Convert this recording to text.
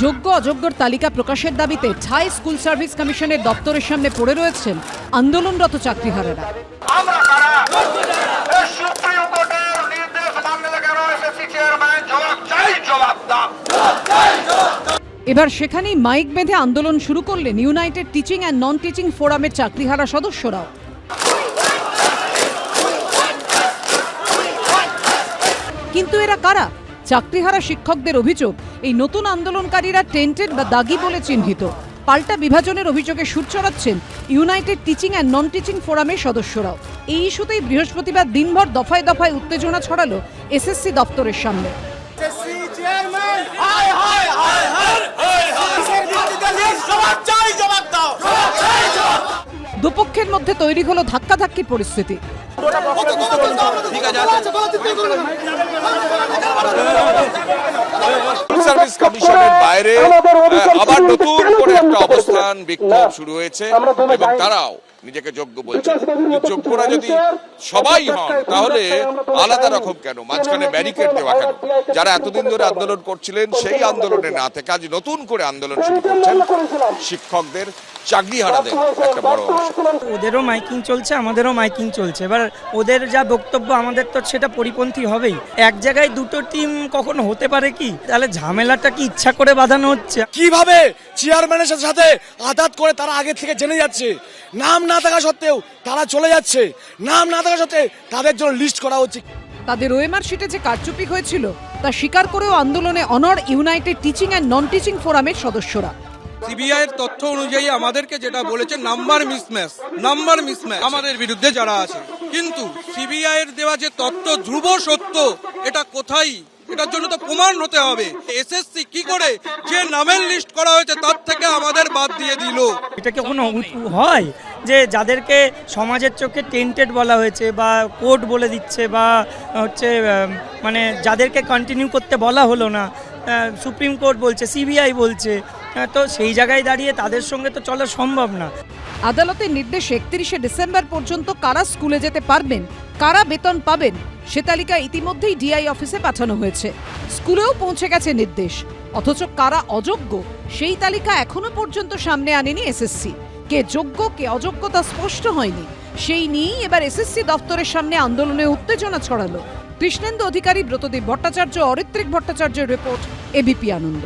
যোগ্য অযোগ্যর তালিকা প্রকাশের দাবিতে ছাই স্কুল সার্ভিস কমিশনের দপ্তরের সামনে পড়ে রয়েছেন আন্দোলনরত চাকরিহারারা এবার সেখানেই মাইক বেঁধে আন্দোলন শুরু করলেন united teaching and non teaching ফোরামের চাকরিহারা সদস্যরাও কিন্তু এরা কারা? চাকরিহারা শিক্ষকদের অভিযোগ, এই নতুন আন্দোলনকারীরা টেন্টেড বা দাগি বলে চিহ্নিত। পাল্টা বিভাজনের অভিযোগে সুর চড়াচ্ছেন united teaching and non teaching ফোরামের সদস্যরাও। এই ইস্যুতেই বৃহস্পতিবার দিনভর দফায় দফায় উত্তেজনা ছড়ালো এসএসসি দপ্তরের সামনে। মধ্যে তৈরি হলো ধাক্কাধাক্কির পরিস্থিতি। সার্ভিস কমিশনের বাইরে আবার নতুন করে একটা অবস্থান বিক্ষোভ শুরু হয়েছে এবং তারাও নিজেকে যোগ্য বলছে। যোগ্যরা যদি সবাই হন তাহলে আলাদা রকম কেন? মাঝখানে ব্যারিকেড দেওয়া কেন? যারা এতদিন ধরে আন্দোলন করছিলেন সেই আন্দোলনে না থেকে আজ নতুন করে আন্দোলন শুরু করছেন শিক্ষকদের চাকরি হারাদের একটা বড় ওদেরও মাইকিং চলছে আমাদেরও মাইকিং চলছে। এবার ওদের যা বক্তব্য আমাদের তো সেটা পরিপন্থী হবেই। এক জায়গায় দুটো টিম কখনো হতে পারে কি? তাহলে ঝামেলাটা কি ইচ্ছা করে বাঁধানো হচ্ছে? কীভাবে চেয়ারম্যানের সাথে সাথে আদাত করে তারা আগে থেকে জেনে যাচ্ছে? নাম না থাকা সত্ত্বেও তারা চলে যাচ্ছে। নাম না থাকা সত্ত্বেও তাদের জন্য লিস্ট করা হচ্ছে। তাদের ওএমআর শিটে যে কারচুপি হয়েছিল তা স্বীকার করেও আন্দোলনে অনর united teaching and non teaching ফোরামের সদস্যরা। সিবিআই এর তথ্য অনুযায়ী আমাদেরকে যেটা বলেছে নাম্বার মিসম্যাচ নাম্বার মিসম্যাচ আমাদের বিরুদ্ধে যারা আছে। কিন্তু সিবিআই এর দেওয়া যে তথ্য ধ্রুব সত্য এটা কোথায় এটার জন্য তো প্রমাণ হতে হবে। এসএসসি কি করে যে নামের লিস্ট করা হয়েছে তার থেকে আমাদের বাদ দিয়ে দিল। এটা কি কোনো হয় যে যাদেরকে সমাজের চোখে টেন্টেড বলা হয়েছে বা কোর্ট বলে দিচ্ছে বা হচ্ছে মানে যাদেরকে কন্টিনিউ করতে বলা হলো না সুপ্রিম কোর্ট বলছে সিবিআই বলছে তো সেই জায়গায় দাঁড়িয়ে তাদের সঙ্গে তো চলা সম্ভব না। আদালতের নির্দেশে একত্রিশে ডিসেম্বর পর্যন্ত কারা স্কুলে যেতে পারবেন, কারা বেতন পাবেন, সে তালিকা ইতিমধ্যেই ডিআই অফিসে পাঠানো হয়েছে। স্কুলেও পৌঁছে গেছে নির্দেশ। অথচ কারা অযোগ্য, সেই তালিকা এখনও পর্যন্ত সামনে আনেনি এসএসসি। কে যোগ্য, কে অযোগ্য তা স্পষ্ট হয়নি। সেই নিয়েই এবার এসএসসি দপ্তরের সামনে আন্দোলনে উত্তেজনা ছড়ালো। কৃষ্ণেন্দু অধিকারী ব্রতদীপ ভট্টাচার্য, অরিত্রিক ভট্টাচার্যের রিপোর্ট, এবিপি আনন্দ।